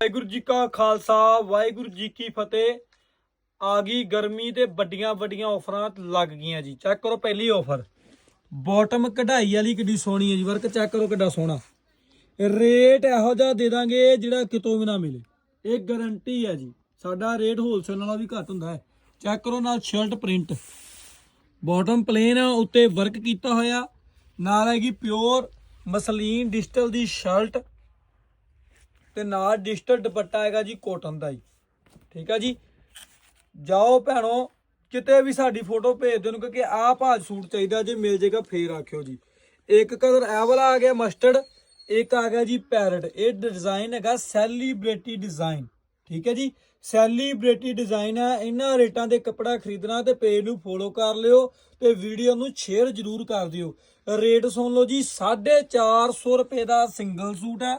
ਵਾਹਿਗੁਰੂ ਜੀ ਕਾ ਖਾਲਸਾ, ਵਾਹਿਗੁਰੂ ਜੀ ਕੀ ਫਤਿਹ। ਆ ਗਈ ਗਰਮੀ ਤੇ ਵੱਡੀਆਂ ਵੱਡੀਆਂ ਆਫਰਾਂ ਲੱਗ ਗਈਆਂ ਜੀ। ਚੈੱਕ ਕਰੋ ਪਹਿਲੀ ਆਫਰ। ਬਾਟਮ ਕਢਾਈ ਵਾਲੀ ਕਿੱਡੀ ਸੋਹਣੀ ਹੈ ਜੀ। ਵਰਕ ਚੈੱਕ ਕਰੋ ਕਿੱਡਾ ਸੋਹਣਾ। ਰੇਟ ਇਹੋ ਜਿਹਾ ਦੇ ਦਾਂਗੇ ਜਿਹੜਾ ਕਿਤੋਂ ਵੀ ਨਾ ਮਿਲੇ। ਇਹ ਗਾਰੰਟੀ ਹੈ ਜੀ। ਸਾਡਾ ਰੇਟ ਹੋਲਸੇਲ ਨਾਲੋਂ ਵੀ ਘੱਟ ਹੁੰਦਾ ਹੈ। ਚੈੱਕ ਕਰੋ ਨਾਲ ਸ਼ਰਟ ਪ੍ਰਿੰਟ ਬਾਟਮ ਪਲੇਨ ਆ, ਉੱਤੇ ਵਰਕ ਕੀਤਾ ਹੋਇਆ। ਨਾਲ ਹੈਗੀ ਪਿਓਰ ਮਸਲੀਨ ਡਿਜੀਟਲ ਦੀ ਸ਼ਰਟ ਤੇ ਨਾਲ ਡਿਜੀਟਲ ਦੁਪੱਟਾ ਹੈਗਾ ਜੀ ਕੋਟਨ ਦਾ ਜੀ ਠੀਕ ਆ ਜੀ? ਜਾਓ ਭੈਣੋ, ਕਿਤੇ ਵੀ ਸਾਡੀ ਫੋਟੋ ਭੇਜ ਦਿਓ ਕਿਉਂਕਿ ਆਹ ਭਾਜ ਸੂਟ ਚਾਹੀਦਾ ਜੇ ਮਿਲ ਜੇਗਾ, ਫੇਰ ਆਖਿਓ ਜੀ। ਇੱਕ ਕਲਰ ਇਹ ਵਾਲਾ ਆ ਗਿਆ ਮਸਟਰਡ, ਇੱਕ ਆ ਗਿਆ ਜੀ ਪੈਰਟ ਇਹ ਡਿਜ਼ਾਈਨ ਹੈਗਾ ਸੈਲੀਬ੍ਰਿਟੀ ਡਿਜ਼ਾਈਨ ਠੀਕ ਹੈ ਜੀ? ਸੈਲੀਬ੍ਰਿਟੀ ਡਿਜ਼ਾਈਨ ਹੈ ਇਹਨਾਂ ਰੇਟਾਂ ਦੇ ਕੱਪੜਾ ਖਰੀਦਣਾ ਤੇ ਪੇਜ ਨੂੰ ਫੋਲੋ ਕਰ ਲਿਓ ਤੇ ਵੀਡੀਓ ਨੂੰ ਸ਼ੇਅਰ ਜ਼ਰੂਰ ਕਰ ਦਿਓ। ਰੇਟ ਸੁਣ ਲਓ ਜੀ 450 ਰੁਪਏ ਦਾ ਸਿੰਗਲ ਸੂਟ ਹੈ।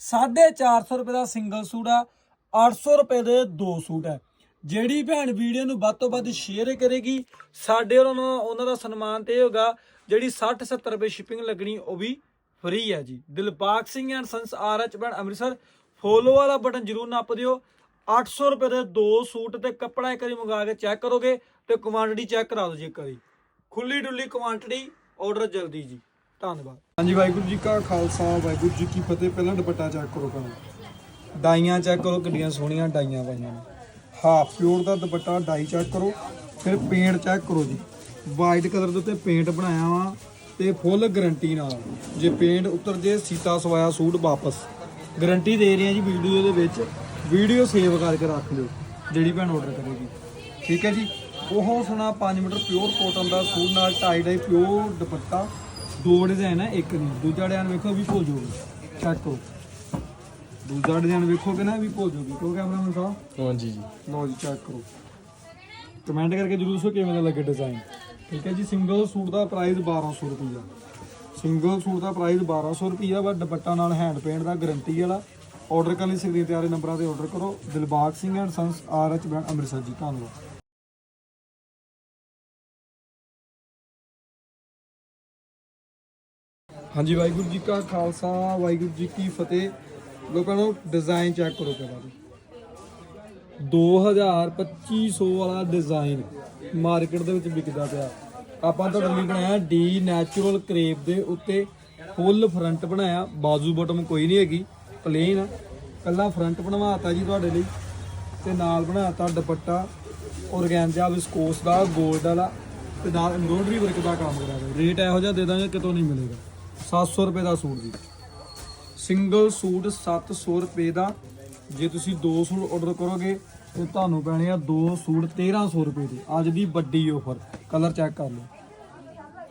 450 ਰੁਪਏ ਦਾ ਸਿੰਗਲ ਸੂਟ ਆ 800 ਰੁਪਏ ਦੇ ਦੋ ਸੂਟ ਹੈ ਜਿਹੜੀ ਭੈਣ ਵੀਡੀਓ ਨੂੰ ਵੱਧ ਤੋਂ ਵੱਧ ਸ਼ੇਅਰ ਕਰੇਗੀ, ਸਾਡੇ ਉਹਨਾਂ ਉਹਨਾਂ ਦਾ ਸਨਮਾਨ ਤੇ ਇਹ ਹੋਗਾ ਜਿਹੜੀ 60 70 ਰੁਪਏ ਸ਼ਿਪਿੰਗ ਲੱਗਣੀ, ਉਹ ਵੀ ਫ੍ਰੀ ਹੈ ਜੀ। Dilbagh Singh and sons R H band Amritsar follow ਵਾਲਾ ਬਟਨ ਜ਼ਰੂਰ ਨੱਪ ਦਿਓ। 800 ਰੁਪਏ ਦੇ ਦੋ ਸੂਟ ਤੇ ਕੱਪੜਾ ਇੱਕ ਵਾਰੀ ਮੰਗਾ ਕੇ ਚੈੱਕ ਕਰੋਗੇ ਤੇ ਕੁਆਂਟੀਟੀ ਚੈੱਕ ਕਰਾ ਦਿਓ ਜੀ ਇੱਕ ਵਾਰੀ। ਖੁੱਲੀ ਡੁੱਲੀ ਕੁਆਂਟੀਟੀ ਆਰਡਰ ਜਲਦੀ ਜੀ। ਧੰਨਵਾਦ। ਹਾਂਜੀ, ਵਾਹਿਗੁਰੂ ਜੀ ਕਾ ਖਾਲਸਾ, ਵਾਹਿਗੁਰੂ ਜੀ ਕੀ ਫਤਿਹ। ਪਹਿਲਾਂ ਦੁਪੱਟਾ ਚੈੱਕ ਕਰੋ ਪਹਿਲਾਂ ਡਾਈਆਂ ਚੈੱਕ ਕਰੋ ਕਿੰਨੀਆਂ ਸੋਹਣੀਆਂ ਡਾਈਆਂ ਪਾਈਆਂ ਨੇ। ਹਾਫ ਪਿਓਰ ਦਾ ਦੁਪੱਟਾ, ਡਾਈ ਚੈੱਕ ਕਰੋ। ਫਿਰ ਪੇਂਟ ਚੈੱਕ ਕਰੋ ਜੀ। ਵਾਈਟ ਕਲਰ ਦੇ ਉੱਤੇ ਪੇਂਟ ਬਣਾਇਆ ਵਾ ਤੇ ਫੁੱਲ ਗਾਰੰਟੀ ਨਾਲ। ਜੇ ਪੇਂਟ ਉਤਰ ਜੇ ਸੀਤਾ ਸਵਾਇਆ ਸੂਟ ਵਾਪਸ। ਗਾਰੰਟੀ ਦੇ ਰਹੇ ਆ ਜੀ ਵੀਡੀਓ ਦੇ ਵਿੱਚ। ਵੀਡੀਓ ਸੇਵ ਕਰਕੇ ਰੱਖ ਲਿਓ, ਜਿਹੜੀ ਭੈਣ ਆਰਡਰ ਕਰੇਗੀ। ਠੀਕ ਹੈ ਜੀ? ਉਹ ਸੁਣਾ 5 ਮੀਟਰ ਪਿਓਰ ਕੋਟਨ ਦਾ ਸੂਟ ਨਾਲ ਟਾਈ ਡਾਈ ਪਿਓਰ ਦੁਪੱਟਾ। ਦੋ ਡਿਜ਼ਾਈਨ ਹੈ ਇੱਕ ਨਹੀਂ ਦੂਜਾ ਡਿਜ਼ਾਈਨ ਵੇਖੋ ਵੀ ਭੁੱਲ ਜਾਓਗੇ ਚੈੱਕ ਕਰੋ ਦੂਜਾ ਡਿਜ਼ਾਈਨ ਵੇਖੋਗੇ ਨਾ ਵੀ ਭੁੱਲ ਜਾਓਗੇ ਕਿਉਂ ਕੈਮਰਾਮੈਨ ਸਾਹਿਬ? ਹਾਂਜੀ ਜੀ। ਲਓ ਜੀ ਚੈੱਕ ਕਰੋ ਕਮੈਂਟ ਕਰਕੇ ਜਰੂਰ ਦੱਸੋ ਕਿਵੇਂ ਦਾ ਲੱਗੇ ਡਿਜ਼ਾਈਨ ਠੀਕ ਹੈ ਜੀ ਸਿੰਗਲ ਸੂਟ ਦਾ ਪ੍ਰਾਈਸ 1200 ਰੁਪਈਆ। ਸਿੰਗਲ ਸੂਟ ਦਾ ਪ੍ਰਾਈਸ 1200 ਰੁਪਈਆ ਵਾ ਦੁਪੱਟਾ ਨਾਲ ਹੈਂਡ ਪੇਂਟ ਦਾ ਗਾਰੰਟੀ ਵਾਲਾ। ਆਰਡਰ ਕਰਨ ਲਈ ਸਕਰੀਨ ਤੇ ਆ ਰਹੇ ਨੰਬਰਾਂ ਤੇ ਆਰਡਰ ਕਰੋ। Dilbagh Singh and sons R H brand Amritsar ji ਧੰਨਵਾਦ। ਹਾਂਜੀ, ਵਾਹਿਗੁਰੂ ਜੀ ਕਾ ਖਾਲਸਾ, ਵਾਹਿਗੁਰੂ ਜੀ ਕੀ ਫਤਿਹ। ਲੋਕਾਂ ਨੂੰ ਡਿਜ਼ਾਈਨ ਚੈੱਕ ਕਰੋ ਪਹਿਲਾਂ ਜੀ। 2000 2500 ਵਾਲਾ ਡਿਜ਼ਾਈਨ ਮਾਰਕੀਟ ਦੇ ਵਿੱਚ ਵਿਕਦਾ ਪਿਆ। ਆਪਾਂ ਤੁਹਾਡੇ ਲਈ ਬਣਾਇਆ ਡੀ ਨੈਚੁਰਲ ਕਰੇਪ ਦੇ ਉੱਤੇ ਫੁੱਲ ਫਰੰਟ ਬਣਾਇਆ। ਬਾਜ਼ੂ ਬਟਮ ਕੋਈ ਨਹੀਂ ਹੈਗੀ ਪਲੇਨ ਆ। ਕੱਲਾ ਫਰੰਟ ਬਣਵਾਤਾ ਜੀ ਤੁਹਾਡੇ ਲਈ ਤੇ ਨਾਲ ਬਣਾਤਾ ਦੁਪੱਟਾ ਔਰਗੈਂਜਾ ਵਿਸਕੋਸ ਦਾ 골ਡ ਵਾਲਾ ਤੇ ਨਾਲ ਐਮਬ੍ਰੋਇਡਰੀ ਵਰਕ ਦਾ ਕੰਮ ਕਰਾਇਆ। ਰੇਟ ਇਹੋ ਜਿਹਾ ਦੇ ਦਾਂਗੇ, ਕਿਤੋਂ ਨਹੀਂ ਮਿਲੇਗਾ। 700 ਰੁਪਏ ਦਾ ਸੂਟ ਜੀ। ਸਿੰਗਲ ਸੂਟ 700 ਰੁਪਏ ਦਾ। ਜੇ ਤੁਸੀਂ ਦੋ ਸੂਟ ਆਰਡਰ ਕਰੋਗੇ, ਤੇ ਤੁਹਾਨੂੰ ਪੈਣੇ ਆ ਦੋ ਸੂਟ 1300 ਰੁਪਏ ਦੇ। ਅੱਜ ਦੀ ਵੱਡੀ ਆਫਰ ਕਲਰ ਚੈੱਕ ਕਰ ਲਓ।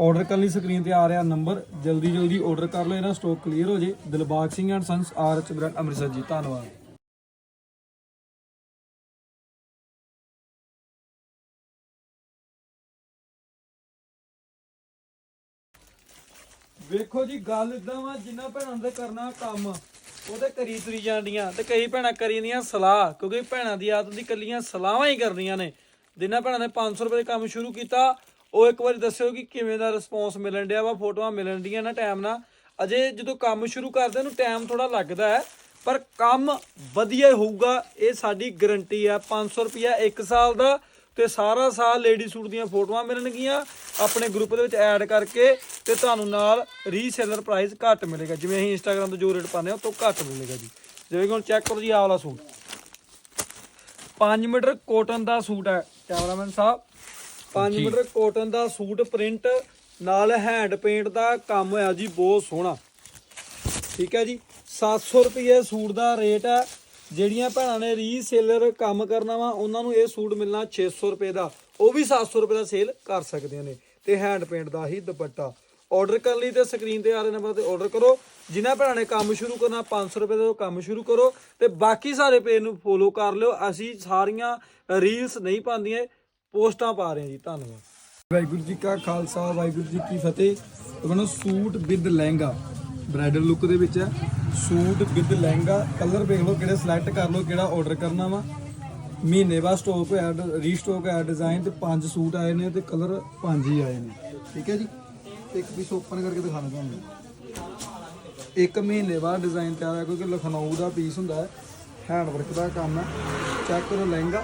ਆਰਡਰ ਕਰਨ ਲਈ ਸਕਰੀਨ ਤੇ ਆ ਰਿਹਾ ਨੰਬਰ ਜਲਦੀ ਜਲਦੀ ਆਰਡਰ ਕਰ ਲਓ, ਇਹਦਾ ਸਟਾਕ ਕਲੀਅਰ ਹੋ ਜੇ। Dilbagh Singh and sons R H brand Amritsar ji. ਧੰਨਵਾਦ। ਵੇਖੋ ਜੀ, ਗੱਲ ਇਦਾਂ ਵਾ, ਜਿੰਨਾ ਭੈਣਾਂ ਦੇ ਕਰਨਾ ਕੰਮ ਉਹਦੇ ਕਰੀ ਤਰੀ ਜਾਂਦੀਆਂ ਤੇ ਕਈ ਭੈਣਾਂ ਕਰੀ ਜਾਂਦੀਆਂ ਸਲਾਹ, ਕਿਉਂਕਿ ਭੈਣਾਂ ਦੀ ਆਦਤ ਦੀ ਕੱਲੀਆਂ ਸਲਾਹਾਂ ਹੀ ਕਰਦੀਆਂ ਨੇ। ਜਿੰਨਾ ਭੈਣਾਂ ਨੇ 500 ਰੁਪਏ ਦੇ ਕੰਮ ਸ਼ੁਰੂ ਕੀਤਾ, ਉਹ ਇੱਕ ਵਾਰੀ ਦੱਸਿਓ ਕਿ ਕਿਵੇਂ ਦਾ ਰਿਸਪੌਂਸ ਮਿਲਣ ਡਿਆ ਵਾ, ਫੋਟੋਆਂ ਮਿਲਣ ਡੀਆਂ ਨਾ ਟਾਈਮ ਨਾਲ। ਅਜੇ ਜਦੋਂ ਕੰਮ ਸ਼ੁਰੂ ਕਰਦੇ ਨੂੰ ਟਾਈਮ ਥੋੜਾ ਲੱਗਦਾ ਹੈ, ਪਰ ਕੰਮ ਵਧੀਆ ਹੋਊਗਾ, ਇਹ ਸਾਡੀ ਗਰੰਟੀ ਆ 500 ਰੁਪਿਆ 1 ਸਾਲ ਦਾ ਤੇ ਸਾਰਾ ਸਾਲ ਲੇਡੀ ਸੂਟ ਦੀਆਂ ਫੋਟੋਆਂ ਮਿਲਣਗੀਆਂ। ਆਪਣੇ ਗਰੁੱਪ ਦੇ ਵਿੱਚ ਐਡ ਕਰਕੇ ਤੇ ਤੁਹਾਨੂੰ ਨਾਲ ਰੀਸੇਲਰ ਪ੍ਰਾਈਸ ਘੱਟ ਮਿਲੇਗਾ। ਜਿਵੇਂ ਅਸੀਂ ਇੰਸਟਾਗ੍ਰam ਤੋਂ ਜੋ ਰੇਟ ਪਾਉਂਦੇ ਆ ਉਹ ਤੋਂ ਘੱਟ ਮਿਲੇਗਾ ਜੀ। ਜਿਵੇਂ ਹੁਣ ਚੈੱਕ ਕਰੋ ਜੀ ਆਹ ਵਾਲਾ ਸੂਟ 5 ਮੀਟਰ ਕੋਟਨ ਦਾ ਸੂਟ ਹੈ ਕੈਮਰਾਮੈਨ ਸਾਹਿਬ। 5 ਮੀਟਰ ਕੋਟਨ ਦਾ ਸੂਟ ਪ੍ਰਿੰਟ ਨਾਲ ਹੈਂਡ ਪੇਂਟ ਦਾ ਕੰਮ ਹੋਇਆ ਜੀ ਬਹੁਤ ਸੋਹਣਾ। ਠੀਕ ਹੈ ਜੀ। 700 ਰੁਪਏ ਸੂਟ ਦਾ ਰੇਟ ਹੈ। ਜਿਹੜੀਆਂ ਭੈਣਾਂ ਨੇ ਰੀਸੇਲਰ ਕੰਮ ਕਰਨਾ ਵਾ, ਉਹਨਾਂ ਨੂੰ ਇਹ ਸੂਟ ਮਿਲਣਾ 600 ਰੁਪਏ ਦਾ। ਉਹ ਵੀ 700 ਰੁਪਏ ਦਾ ਸੇਲ ਕਰ ਸਕਦੀਆਂ ਨੇ। ਤੇ ਹੈਂਡ ਪੇਂਟ ਦਾ ਹੀ ਦੁਪੱਟਾ। ਆਰਡਰ ਕਰਨ ਲਈ ਤੇ ਸਕਰੀਨ ਤੇ ਆ ਰਹੇ ਨੰਬਰ ਤੇ ਆਰਡਰ ਕਰੋ। ਜਿਨ੍ਹਾਂ ਭੈਣਾਂ ਨੇ ਕੰਮ ਸ਼ੁਰੂ ਕਰਨਾ 500 ਰੁਪਏ ਦਾ ਕੰਮ ਸ਼ੁਰੂ ਕਰੋ। ਤੇ ਬਾਕੀ ਸਾਰੇ ਪੇਜ ਨੂੰ ਫੋਲੋ ਕਰ ਲਿਓ। ਅਸੀਂ ਸਾਰੀਆਂ ਰੀਲਸ ਨਹੀਂ ਪਾਉਂਦੀਆਂ, ਪੋਸਟਾਂ ਪਾ ਰਹੇ ਹਾਂ ਜੀ। ਧੰਨਵਾਦ। ਵਾਹਿਗੁਰੂ ਜੀ ਕਾ ਖਾਲਸਾ, ਵਾਹਿਗੁਰੂ ਜੀ ਕੀ ਫਤਿਹ। ਤੁਹਾਨੂੰ suit with lehenga bridal look ਦੇ ਵਿੱਚ ਹੈ। ਸੂਟ, ਵਿਦ ਲਹਿੰਗਾ, ਕਲਰ ਵੇਖ ਲਓ ਕਿਹੜੇ ਸਿਲੈਕਟ ਕਰ ਲਓ, ਕਿਹੜਾ ਆਰਡਰ ਕਰਨਾ ਵਾ। ਮਹੀਨੇ ਬਾਅਦ ਸਟਾਕ ਹੋਇਆ ਰੀਸਟਾਕ ਹੋਇਆ ਡਿਜ਼ਾਈਨ ਤੇ ਪੰਜ ਸੂਟ ਆਏ ਨੇ ਤੇ ਕਲਰ ਪੰਜ ਹੀ ਆਏ ਨੇ। ਠੀਕ ਹੈ ਜੀ? ਇੱਕ ਪੀਸ ਓਪਨ ਕਰਕੇ ਦਿਖਾਣਾ ਤੁਹਾਨੂੰ। ਇੱਕ ਮਹੀਨੇ ਬਾਅਦ ਡਿਜ਼ਾਈਨ ਤਿਆਰ ਹੋਇਆ, ਕਿਉਂਕਿ ਲਖਨਊ ਦਾ ਪੀਸ ਹੁੰਦਾ ਹੈ ਹੈਂਡ ਵਰਕ ਦਾ ਕੰਮ ਹੈ। ਚੈੱਕ ਕਰੋ ਲਹਿੰਗਾ।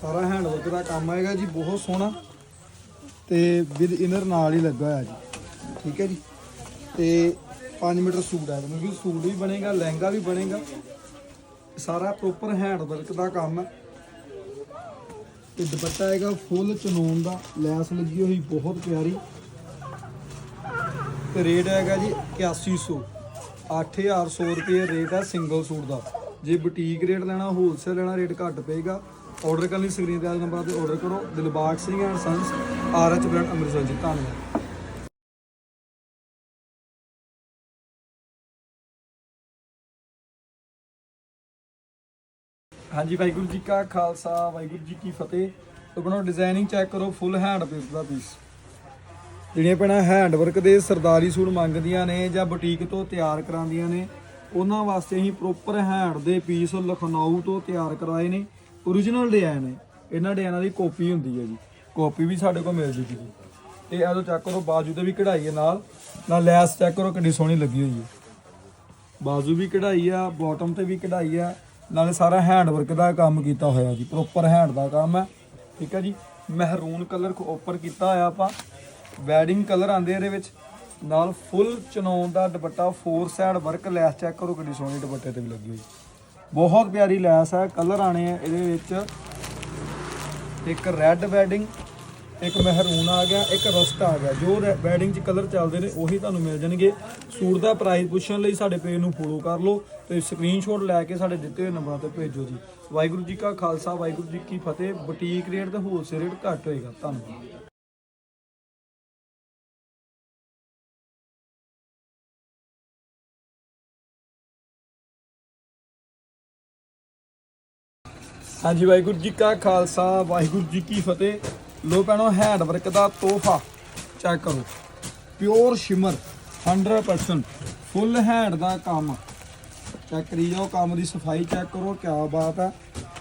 ਸਾਰਾ ਹੈਂਡ ਵਰਕ ਦਾ ਕੰਮ ਆਏਗਾ ਜੀ, ਬਹੁਤ ਸੋਹਣਾ। ਤੇ ਵਿਦ ਇਨਰ ਨਾਲ ਹੀ ਲੱਗਾ ਹੋਇਆ ਜੀ। ਠੀਕ ਹੈ ਜੀ? ਤੇ 5 ਮੀਟਰ ਸੂਟ ਹੈ ਕਿਉਂਕਿ ਸੂਟ ਵੀ ਬਣੇਗਾ, ਲਹਿੰਗਾ ਵੀ ਬਣੇਗਾ। ਸਾਰਾ ਪ੍ਰੋਪਰ ਹੈਂਡ ਵਰਕ ਦਾ ਕੰਮ ਹੈ। ਤੇ ਦੁਪੱਟਾ ਹੈਗਾ ਫੁੱਲ ਚਨੋਨ ਦਾ, ਲੈਸ ਲੱਗੀ ਹੋਈ, ਬਹੁਤ ਪਿਆਰੀ। ਤੇ ਰੇਟ ਹੈਗਾ ਜੀ 8100 8100 ਰੁਪਏ ਰੇਟ ਹੈ ਸਿੰਗਲ ਸੂਟ ਦਾ। ਜੇ ਬੁਟੀਕ ਰੇਟ ਲੈਣਾ ਹੋਲਸੇਲ ਲੈਣਾ, ਰੇਟ ਘੱਟ ਪਏਗਾ। ਆਰਡਰ ਕਰਨ ਲਈ ਸਕਰੀਨ ਤੇ ਆ ਨੰਬਰ ਤੇ ਆਰਡਰ ਕਰੋ। Dilbagh Singh and sons RH brand Amritsar ji, ਧੰਨਵਾਦ। ਹਾਂਜੀ, ਵਾਹਿਗੁਰੂ ਜੀ ਕਾ ਖਾਲਸਾ, ਵਾਹਿਗੁਰੂ ਜੀ ਕੀ ਫਤਿਹ। ਆਪਣਾ ਡਿਜ਼ਾਈਨਿੰਗ ਚੈੱਕ ਕਰੋ ਫੁੱਲ ਹੈਂਡ ਪੇਸ ਦਾ ਪੀਸ ਜਿਹੜੀਆਂ ਭੈਣਾਂ ਹੈਂਡ ਵਰਕ ਦੇ ਸਰਦਾਰੀ ਸੂਟ ਮੰਗਦੀਆਂ ਨੇ ਜਾਂ ਬੁਟੀਕ ਤੋਂ ਤਿਆਰ ਕਰਾਉਂਦੀਆਂ ਨੇ, ਉਹਨਾਂ ਵਾਸਤੇ ਅਸੀਂ ਪ੍ਰੋਪਰ ਹੈਂਡ ਦੇ ਪੀਸ ਲਖਨਊ ਤੋਂ ਤਿਆਰ ਕਰਵਾਏ ਨੇ। origignal ਡਿਜ਼ਾਈਨ ਹੈ ਇਹਨਾਂ ਡਿਜ਼ਾਈਨਾਂ ਦੀ ਕਾਪੀ ਹੁੰਦੀ ਹੈ ਜੀ। ਕਾਪੀ ਵੀ ਸਾਡੇ ਕੋਲ ਮਿਲ ਜੂਗੀ ਜੀ। ਤੇ ਇਹਦੋਂ ਚੈੱਕ ਕਰੋ, ਬਾਜੂ ਤੇ ਵੀ ਕਢਾਈ ਹੈ ਨਾਲ। ਨਾਲ ਲੈਸ ਚੈੱਕ ਕਰੋ, ਕਿੰਨੀ ਸੋਹਣੀ ਲੱਗੀ ਹੋਈ ਹੈ। ਬਾਜ਼ੂ ਵੀ ਕਢਾਈ ਆ ਬਾਟਮ ਤੇ ਵੀ ਕਢਾਈ ਆ। ਨਾਲੇ ਸਾਰਾ ਹੈਂਡ ਵਰਕ ਦਾ ਕੰਮ ਕੀਤਾ ਹੋਇਆ ਜੀ ਪ੍ਰੋਪਰ ਹੈਂਡ ਦਾ ਕੰਮ ਹੈ, ਠੀਕ ਹੈ ਜੀ? ਮਹਿਰੂਨ ਕਲਰ ਉੱਪਰ ਕੀਤਾ ਹੋਇਆ ਆਪਾਂ ਵੈਡਿੰਗ ਕਲਰ ਆਂਦੇ ਇਹਦੇ ਵਿੱਚ, ਨਾਲ ਫੁੱਲ ਚਨੌਨ ਦਾ ਦੁਪੱਟਾ four side work lace check ਕਰੋ ਕਿੰਨੀ ਸੋਹਣੀ ਦੁਪੱਟੇ ਤੇ ਵੀ ਲੱਗੀ ਹੋਈ। ਬਹੁਤ ਪਿਆਰੀ ਲੈਸ ਹੈ ਕਲਰ ਆਣੇ ਆ ਇਹਦੇ ਵਿੱਚ, ਇੱਕ ਰੈੱਡ ਵੈਡਿੰਗ ਇੱਕ ਮਹਿਰੂਨ ਆ ਗਿਆ, ਇੱਕ ਰਸਟ ਆ ਗਿਆ। ਜੋ ਵੈਡਿੰਗ 'ਚ ਕਲਰ ਚੱਲਦੇ ਨੇ, ਉਹੀ ਤੁਹਾਨੂੰ ਮਿਲ ਜਾਣਗੇ। ਸੂਟ ਦਾ ਪ੍ਰਾਈਸ ਪੁੱਛਣ ਲਈ ਸਾਡੇ ਪੇਜ ਨੂੰ ਫੋਲੋ ਕਰ ਲਓ ਤੇ ਸਕਰੀਨਸ਼ਾਟ ਲੈ ਕੇ ਸਾਡੇ ਦਿੱਤੇ ਹੋਏ ਨੰਬਰਾਂ ਤੇ ਭੇਜੋ ਜੀ। ਵਾਹਿਗੁਰੂ ਜੀ ਕਾ ਖਾਲਸਾ, ਵਾਹਿਗੁਰੂ ਜੀ ਕੀ ਫਤਿਹ। ਬੁਟੀਕ ਰੇਟ ਤੇ ਹੋਲਸੇਲ ਰੇਟ ਘੱਟ ਹੋਏਗਾ। ਧੰਨਵਾਦ। ਹਾਂਜੀ, ਵਾਹਿਗੁਰੂ ਜੀ ਕਾ ਖਾਲਸਾ, ਵਾਹਿਗੁਰੂ ਜੀ ਕੀ ਫਤਿਹ। ਲੋ ਪੈਣੋ ਹੈਂਡ ਵਰਕ ਦਾ ਤੋਹਫਾ। ਚੈੱਕ ਕਰੋ। ਪਿਓਰ ਸ਼ਿਮਰ 100% ਫੁੱਲ ਹੈਂਡ ਦਾ ਕੰਮ। ਚੈੱਕ ਕਰੀ ਜਾਓ, ਕੰਮ ਦੀ ਸਫ਼ਾਈ ਚੈੱਕ ਕਰੋ ਕੀ ਬਾਤ ਹੈ।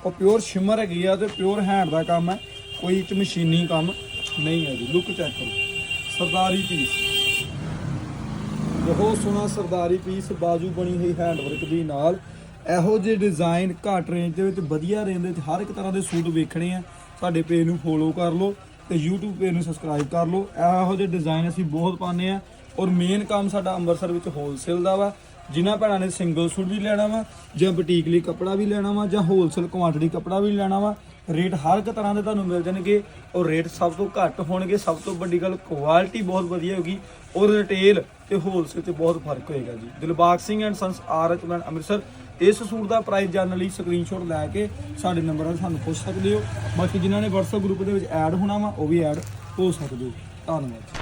ਉਹ ਪਿਓਰ ਸ਼ਿਮਰ ਹੈਗੀ ਆ ਤੇ ਪਿਓਰ ਹੈਂਡ ਦਾ ਕੰਮ ਹੈ। ਕੋਈ ਚ ਮਸ਼ੀਨੀ ਕੰਮ ਨਹੀਂ ਹੈ ਜੀ। ਲੁੱਕ ਚੈੱਕ ਕਰੋ। ਸਰਦਾਰੀ ਪੀਸ ਬਹੁਤ ਸੋਹਣਾ ਸਰਦਾਰੀ ਪੀਸ ਬਾਜੂ ਬਣੀ ਹੋਈ ਹੈਂਡ ਵਰਕ ਦੀ ਨਾਲ। ਇਹੋ ਜਿਹੇ ਡਿਜ਼ਾਈਨ ਘੱਟ ਰੇਂਜ ਦੇ ਵਿੱਚ, ਵਧੀਆ ਰੇਂਜ ਦੇ ਵਿੱਚ ਹਰ ਇੱਕ ਤਰ੍ਹਾਂ ਦੇ ਸੂਟ ਵੇਖਣੇ ਆ। ਸਾਡੇ ਪੇਜ ਨੂੰ ਫੋਲੋ ਕਰ ਲਓ ਤੇ YouTube ਪੇਜ ਨੂੰ ਸਬਸਕ੍ਰਾਈਬ ਕਰ ਲਓ। ਇਹੋ ਜਿਹੇ ਡਿਜ਼ਾਈਨ ਅਸੀਂ ਬਹੁਤ ਪਾਉਂਦੇ ਆ ਔਰ ਮੇਨ ਕੰਮ ਸਾਡਾ ਅੰਮ੍ਰਿਤਸਰ ਵਿੱਚ ਹੋਲਸੇਲ ਦਾ ਵਾ। ਜਿਨ੍ਹਾਂ ਭੈਣਾਂ ਨੇ ਸਿੰਗਲ ਸੂਟ ਵੀ ਲੈਣਾ ਵਾ, ਜਾਂ ਬੁਟੀਕ ਲਈ ਕੱਪੜਾ ਵੀ ਲੈਣਾ ਵਾ, ਜਾਂ ਹੋਲਸੇਲ ਕੁਆਂਟੀਟੀ ਕੱਪੜਾ ਵੀ ਲੈਣਾ ਵਾ ਰੇਟ ਹਰ ਇੱਕ ਤਰ੍ਹਾਂ ਦੇ ਤੁਹਾਨੂੰ ਮਿਲ ਜਾਣਗੇ। ਔਰ ਰੇਟ ਸਭ ਤੋਂ ਘੱਟ ਹੋਣਗੇ, ਸਭ ਤੋਂ ਵੱਡੀ ਗੱਲ ਕੁਆਲਿਟੀ ਬਹੁਤ ਵਧੀਆ ਹੋਗੀ ਔਰ ਰਿਟੇਲ ਤੇ ਹੋਲਸੇਲ ਤੇ ਬਹੁਤ ਫ਼ਰਕ ਹੋਏਗਾ ਜੀ। Dilbagh Singh and sons R H brand Amritsar. ਇਸ ਸੂਟ ਦਾ ਪ੍ਰਾਈਸ ਜਾਣਨ ਲਈ ਸਕਰੀਨਸ਼ਾਟ ਲੈ ਕੇ ਸਾਡੇ ਨੰਬਰਾਂ 'ਤੇ ਸਾਨੂੰ ਪੁੱਛ ਸਕਦੇ ਹੋ। ਬਾਕੀ ਜਿਨ੍ਹਾਂ ਨੇ WhatsApp ਗਰੁੱਪ ਦੇ ਵਿੱਚ ਐਡ ਹੋਣਾ ਵਾ, ਉਹ ਵੀ ਐਡ ਹੋ ਸਕਦੇ ਹੋ। ਧੰਨਵਾਦ।